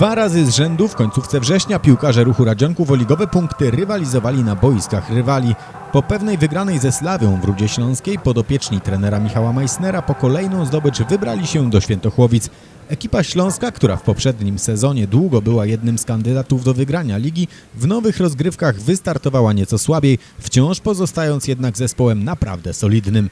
Dwa razy z rzędu w końcówce września piłkarze ruchu Radzionków o ligowe punkty rywalizowali na boiskach rywali. Po pewnej wygranej ze Slawią w Rudzie Śląskiej podopieczni trenera Michała Meissnera po kolejną zdobycz wybrali się do Świętochłowic. Ekipa śląska, która w poprzednim sezonie długo była jednym z kandydatów do wygrania ligi, w nowych rozgrywkach wystartowała nieco słabiej, wciąż pozostając jednak zespołem naprawdę solidnym.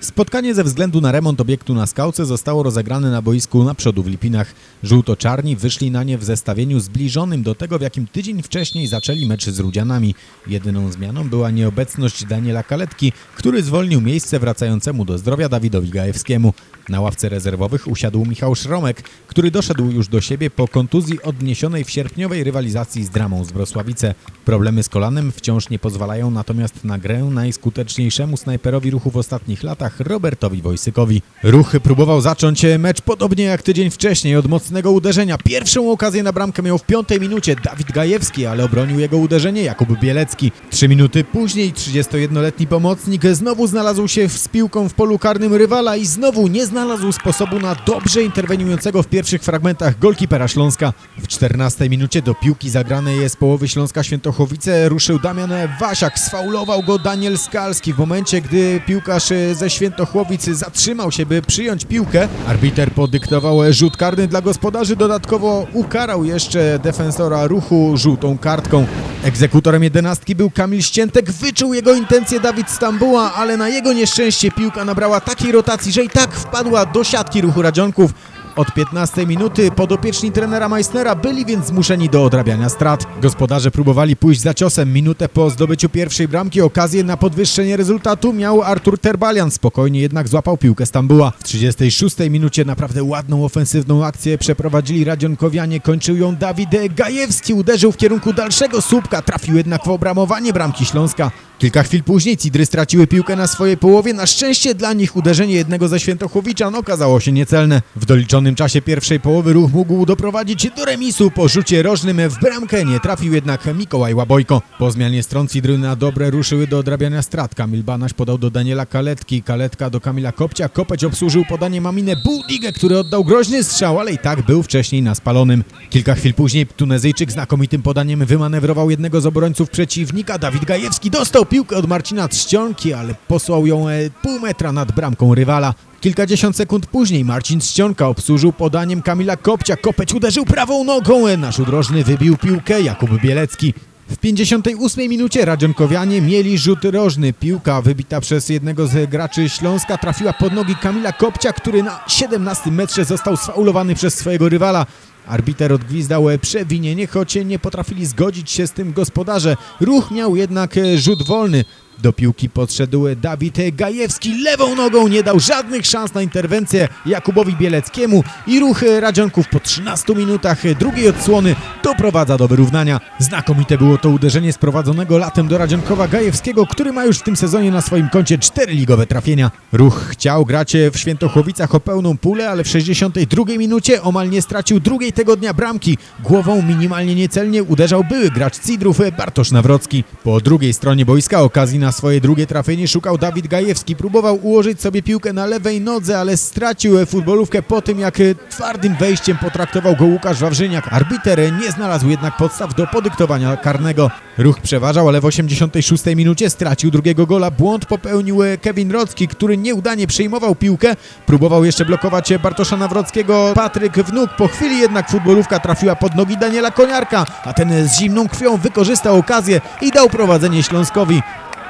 Spotkanie ze względu na remont obiektu na skałce zostało rozegrane na boisku na przodu w Lipinach. Żółto-czarni wyszli na nie w zestawieniu zbliżonym do tego, w jakim tydzień wcześniej zaczęli mecz z Rudzianami. Jedyną zmianą była nieobecność Daniela Kaletki, który zwolnił miejsce wracającemu do zdrowia Dawidowi Gajewskiemu. Na ławce rezerwowych usiadł Michał Szromek, który doszedł już do siebie po kontuzji odniesionej w sierpniowej rywalizacji z Dramą z Wrocławice. Problemy z kolanem wciąż nie pozwalają natomiast na grę najskuteczniejszemu snajperowi ruchu w ostatnich latach Robertowi Wojsykowi. Ruch próbował zacząć mecz podobnie jak tydzień wcześniej od mocnego uderzenia. Pierwszą okazję na bramkę miał w piątej minucie Dawid Gajewski, ale obronił jego uderzenie Jakub Bielecki. Trzy minuty później 31-letni pomocnik znowu znalazł się z piłką w polu karnym rywala i znowu nie znalazł sposobu na dobrze interweniującego w pierwszych fragmentach golkipera Śląska. W 14 minucie do piłki zagranej z połowy Śląska Świętochowice ruszył Damian Wasiak. Sfaulował go Daniel Skalski w momencie, gdy piłkarz ze Świętochłowic zatrzymał się, by przyjąć piłkę. Arbiter podyktował rzut karny dla gospodarzy. Dodatkowo ukarał jeszcze defensora ruchu żółtą kartką. Egzekutorem jedenastki był Kamil Ściętek. Wyczuł jego intencje Dawid Stambuła, ale na jego nieszczęście piłka nabrała takiej rotacji, że i tak wpadła do siatki ruchu Radzionków. Od 15 minuty podopieczni trenera Meissnera byli więc zmuszeni do odrabiania strat. Gospodarze próbowali pójść za ciosem. Minutę po zdobyciu pierwszej bramki okazję na podwyższenie rezultatu miał Artur Terbalian. Spokojnie jednak złapał piłkę Stambuła. W 36 minucie naprawdę ładną ofensywną akcję przeprowadzili Radzionkowianie. Kończył ją Dawid Gajewski. Uderzył w kierunku dalszego słupka. Trafił jednak w obramowanie bramki Śląska. Kilka chwil później Cidry straciły piłkę na swojej połowie. Na szczęście dla nich uderzenie jednego ze Świętochłowiczan okazało się niecelne. W doliczonym czasie pierwszej połowy ruch mógł doprowadzić do remisu po rzucie rożnym w bramkę. Nie trafił jednak Mikołaj Łabojko. Po zmianie stron Cidry na dobre ruszyły do odrabiania strat. Kamil Banaś podał do Daniela Kaletki. Kaletka do Kamila Kopcia. Kopeć obsłużył podanie Maminę Budigę, który oddał groźny strzał, ale i tak był wcześniej na spalonym. Kilka chwil później Tunezyjczyk znakomitym podaniem wymanewrował jednego z obrońców przeciwnika. Dawid Gajewski dostał piłkę od Marcina Trzcionki, ale posłał ją e, pół metra nad bramką rywala. Kilkadziesiąt sekund później Marcin Czcionka obsłużył podaniem Kamila Kopcia. Kopeć uderzył prawą nogą. e, Nasz udrożny wybił piłkę Jakub Bielecki. W 58 minucie Radzionkowianie mieli rzut rożny. Piłka wybita przez jednego z graczy Śląska trafiła pod nogi Kamila Kopcia, który na 17 metrze został sfaulowany przez swojego rywala. Arbiter odgwizdał przewinienie, choć nie potrafili zgodzić się z tym gospodarze. Ruch miał jednak e, rzut wolny. Do piłki podszedł Dawid Gajewski. Lewą nogą nie dał żadnych szans na interwencję Jakubowi Bieleckiemu i ruch Radzionków po 13 minutach drugiej odsłony doprowadza do wyrównania. Znakomite było to uderzenie sprowadzonego latem do Radzionkowa Gajewskiego, który ma już w tym sezonie na swoim koncie cztery ligowe trafienia. Ruch chciał grać w Świętochłowicach o pełną pulę, ale w 62 minucie omal nie stracił drugiej tego dnia bramki. Głową minimalnie niecelnie uderzał były gracz Cidrów Bartosz Nawrocki. Po drugiej stronie boiska okazji na swoje drugie trafienie szukał Dawid Gajewski. Próbował ułożyć sobie piłkę na lewej nodze, ale stracił futbolówkę po tym, jak twardym wejściem potraktował go Łukasz Wawrzyniak. Arbiter nie znalazł jednak podstaw do podyktowania karnego. Ruch przeważał, ale w 86 minucie stracił drugiego gola. Błąd popełnił Kevin Rocki, który nieudanie przejmował piłkę. Próbował jeszcze blokować Bartosza Nawrockiego. Patryk Wnuk po chwili jednak futbolówka trafiła pod nogi Daniela Koniarka, a ten z zimną krwią wykorzystał okazję i dał prowadzenie Śląskowi.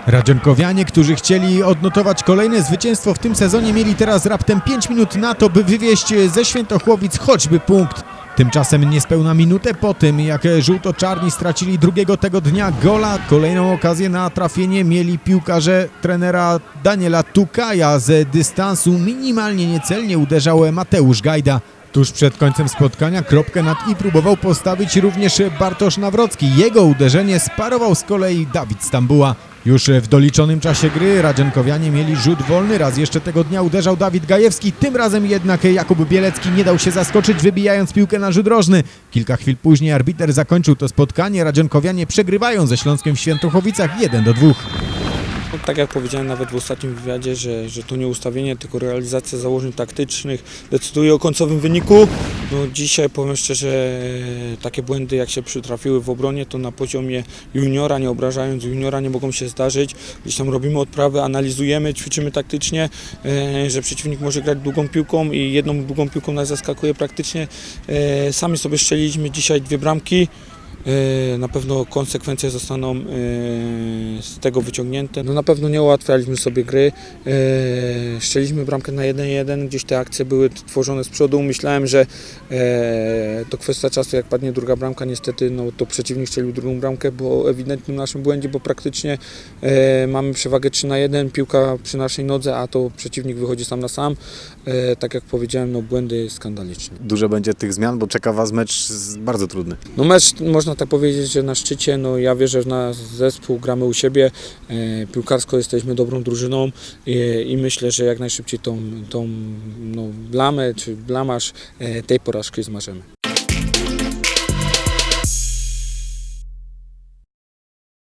Radzionkowianie, którzy chcieli odnotować kolejne zwycięstwo w tym sezonie, mieli teraz raptem 5 minut na to, by wywieźć ze Świętochłowic choćby punkt. Tymczasem niespełna minutę po tym, jak żółto-czarni stracili drugiego tego dnia gola, kolejną okazję na trafienie mieli piłkarze trenera Daniela Tukaja z dystansu. Minimalnie niecelnie uderzał Mateusz Gajda. Tuż przed końcem spotkania kropkę nad i próbował postawić również Bartosz Nawrocki. Jego uderzenie sparował z kolei Dawid Stambuła. Już w doliczonym czasie gry Radzionkowianie mieli rzut wolny. Raz jeszcze tego dnia uderzał Dawid Gajewski. Tym razem jednak Jakub Bielecki nie dał się zaskoczyć, wybijając piłkę na rzut rożny. Kilka chwil później arbiter zakończył to spotkanie. Radzionkowianie przegrywają ze Śląskiem w Świętochowicach 1 do 2. No, tak jak powiedziałem nawet w ostatnim wywiadzie, że, że to nie ustawienie, tylko realizacja założeń taktycznych decyduje o końcowym wyniku. No, dzisiaj powiem szczerze, takie błędy jak się przytrafiły w obronie, to na poziomie juniora, nie obrażając juniora, nie mogą się zdarzyć. Gdzieś tam robimy odprawy, analizujemy, ćwiczymy taktycznie, e, że przeciwnik może grać długą piłką i jedną długą piłką nas zaskakuje praktycznie. E, Sami sobie strzeliliśmy dzisiaj dwie bramki. E, Na pewno konsekwencje zostaną e, z tego wyciągnięte. No na pewno nie ułatwialiśmy sobie gry. E, Szczeliśmy bramkę na 1-1, gdzieś te akcje były tworzone z przodu. Myślałem, że to kwestia czasu, jak padnie druga bramka. Niestety no, to przeciwnik strzelił drugą bramkę, bo ewidentnym naszym błędzie, bo praktycznie mamy przewagę 3 na 1, piłka przy naszej nodze, a to przeciwnik wychodzi sam na sam. Tak jak powiedziałem, no błędy skandaliczne. Dużo będzie tych zmian, bo czeka Was mecz bardzo trudny. No mecz można tak powiedzieć, że na szczycie, no ja wierzę w nasz zespół, gramy u siebie, e, piłkarsko jesteśmy dobrą drużyną e, i myślę, że jak najszybciej tą, tą no, blamę czy blamasz e, tej porażki zmarzemy.